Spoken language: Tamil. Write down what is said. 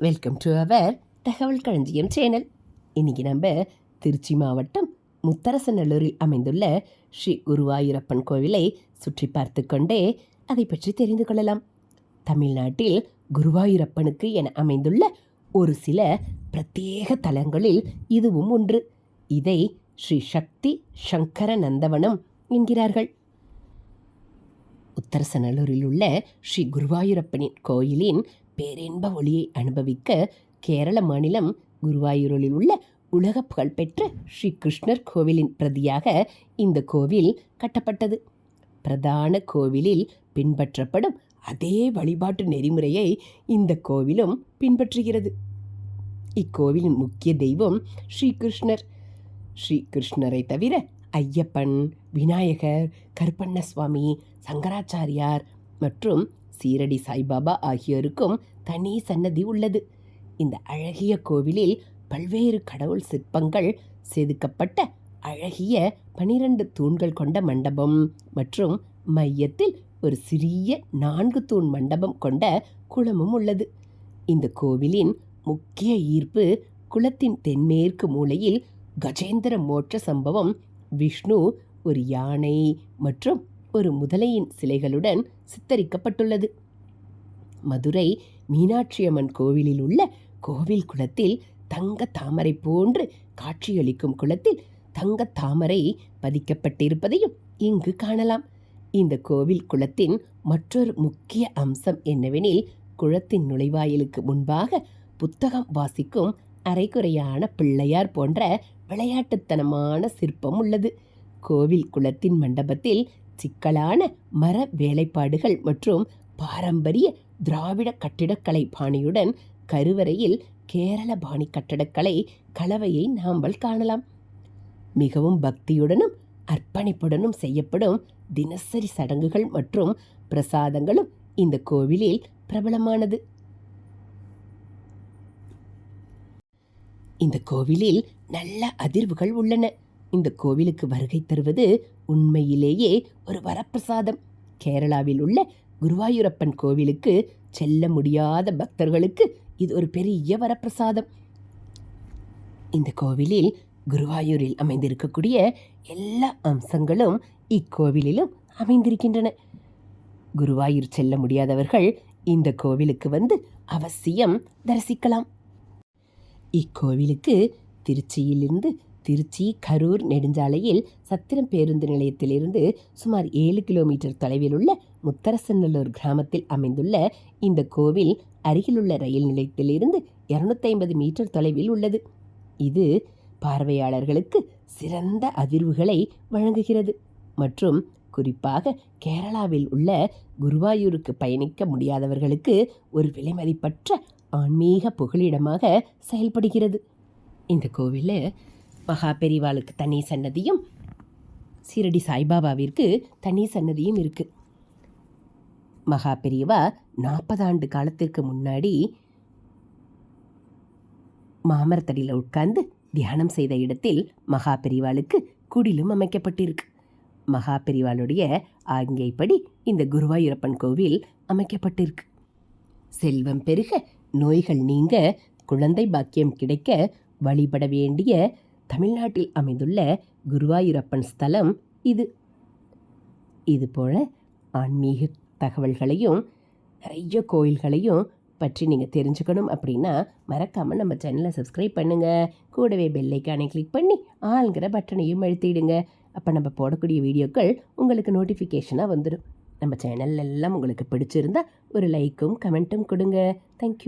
வெல்கம் டு அவர் தகவல் களஞ்சியம் சேனல் இன்னைக்கு நம்ம திருச்சி மாவட்டம் முத்தரசநல்லூரில் அமைந்துள்ள ஸ்ரீ குருவாயூரப்பன் கோவிலை சுற்றி பார்த்து கொண்டே அதை பற்றி தெரிந்து கொள்ளலாம். தமிழ்நாட்டில் குருவாயூரப்பனுக்கு என அமைந்துள்ள ஒரு சில பிரத்யேக தலங்களில் இதுவும் ஒன்று. இதை ஸ்ரீ சக்தி சங்கர நந்தவனம் என்கிறார்கள். உத்தரசநல்லூரில் உள்ள ஸ்ரீ குருவாயூரப்பனின் கோயிலின் பேரின்ப ஒளியை அனுபவிக்க கேரள மாநிலம் குருவாயூரில் உள்ள உலக புகழ்பெற்ற ஸ்ரீ கிருஷ்ணர் கோவிலின் பிரதியாக இந்த கோவில் கட்டப்பட்டது. பிரதான கோவிலில் பின்பற்றப்படும் அதே வழிபாட்டு நெறிமுறையை இந்த கோவிலும் பின்பற்றுகிறது. இக்கோவிலின் முக்கிய தெய்வம் ஸ்ரீகிருஷ்ணர் ஸ்ரீகிருஷ்ணரை தவிர ஐயப்பன் விநாயகர் கருப்பண்ண சுவாமி சங்கராச்சாரியார் மற்றும் சீரடி சாய்பாபா ஆகியோருக்கும் தனி சன்னதி உள்ளது. இந்த அழகிய கோவிலில் பல்வேறு கடவுள் சிற்பங்கள் செதுக்கப்பட்ட அழகிய பனிரெண்டு தூண்கள் கொண்ட மண்டபம் மற்றும் மையத்தில் ஒரு சிறிய நான்கு தூண் மண்டபம் கொண்ட குளமும் உள்ளது. இந்த கோவிலின் முக்கிய ஈர்ப்பு குளத்தின் தென்மேற்கு மூலையில் கஜேந்திர மோட்ச சம்பவம் விஷ்ணு ஒரு யானை மற்றும் ஒரு முதலையின் சிலைகளுடன் சித்தரிக்கப்பட்டுள்ளது. மதுரை மீனாட்சியம்மன் கோவிலில் உள்ள கோவில் குளத்தில் தங்க தாமரை போன்று காட்சியளிக்கும் குளத்தில் தங்க தாமரை பதிக்கப்பட்டிருப்பதையும் இங்கு காணலாம். இந்த கோவில் குளத்தின் மற்றொரு முக்கிய அம்சம் என்னவெனில் குளத்தின் நுழைவாயிலுக்கு முன்பாக புத்தகம் வாசிக்கும் அரைகுறையான பிள்ளையார் போன்ற விளையாட்டுத்தனமான சிற்பம் உள்ளது. கோவில் குளத்தின் மண்டபத்தில் சிக்கலான மர வேலைப்பாடுகள் மற்றும் பாரம்பரிய திராவிட கட்டிடக்கலை பாணியுடன் கருவறையில் கேரள பாணி கட்டடக்கலை கலவையை நாம்பல் காணலாம். மிகவும் பக்தியுடனும் அர்ப்பணிப்புடனும் செய்யப்படும் தினசரி சடங்குகள் மற்றும் பிரசாதங்களும் இந்த கோவிலில் பிரபலமானது. இந்த கோவிலில் நல்ல அதிர்வுகள் உள்ளன. இந்த கோவிலுக்கு வருகை தருவது உண்மையிலேயே ஒரு வரப்பிரசாதம். கேரளாவில் உள்ள குருவாயூரப்பன் கோவிலுக்கு செல்ல முடியாத பக்தர்களுக்கு இது ஒரு பெரிய வரப்பிரசாதம். இந்த கோவிலில் குருவாயூரில் அமைந்திருக்கக்கூடிய எல்லா அம்சங்களும் இக்கோவிலிலும் அமைந்திருக்கின்றன. குருவாயூர் செல்ல முடியாதவர்கள் இந்த கோவிலுக்கு வந்து அவசியம் தரிசிக்கலாம். இக்கோவிலுக்கு திருச்சியிலிருந்து திருச்சி கரூர் நெடுஞ்சாலையில் சத்திரம் பேருந்து நிலையத்திலிருந்து சுமார் ஏழு கிலோமீட்டர் தொலைவில் உள்ள முத்தரசநல்லூர் கிராமத்தில் அமைந்துள்ள இந்த கோவில் அருகிலுள்ள ரயில் நிலையத்திலிருந்து இருநூத்தி ஐம்பது மீட்டர் தொலைவில் உள்ளது. இது பார்வையாளர்களுக்கு சிறந்த அதிர்வுகளை வழங்குகிறது. மற்றும் குறிப்பாக கேரளாவில் உள்ள குருவாயூருக்கு பயணிக்க முடியாதவர்களுக்கு ஒரு விலைமதிப்பற்ற ஆன்மீக புகலிடமாக செயல்படுகிறது. இந்த கோவிலில் மகா பெரிவாளுக்கு தனி சன்னதியும் சீரடி சாய்பாபாவிற்கு தனி சன்னதியும் இருக்குது மகா பெரியவா நாற்பது ஆண்டு காலத்திற்கு முன்னாடி மாமரத்தடியில் உட்கார்ந்து தியானம் செய்த இடத்தில் மகா பெரிவாளுக்கு குடிலும் அமைக்கப்பட்டிருக்கு. மகா பெரிவாளுடைய ஆங்கைப்படி இந்த குருவாயூரப்பன் கோவில் அமைக்கப்பட்டிருக்கு. செல்வம் பெருக நோய்கள் நீங்க குழந்தை பாக்கியம் கிடைக்க வழிபட வேண்டிய தமிழ்நாட்டில் அமைந்துள்ள குருவாயூரப்பன் ஸ்தலம் இது. இதுபோல் ஆன்மீக தகவல்களையும் நிறைய கோயில்களையும் பற்றி நீங்கள் தெரிஞ்சுக்கணும் அப்படின்னா மறக்காமல் நம்ம சேனலை சப்ஸ்கிரைப் பண்ணுங்கள் கூடவே பெல்லைக்கானை கிளிக் பண்ணி ஆளுங்கிற பட்டனையும் அழுத்திடுங்க. அப்போ நம்ம போடக்கூடிய வீடியோக்கள் உங்களுக்கு நோட்டிஃபிகேஷனாக வந்துடும் நம்ம சேனல் எல்லாம் உங்களுக்கு பிடிச்சிருந்தா ஒரு லைக்கும் கமெண்ட்டும் கொடுங்க. தேங்க்யூ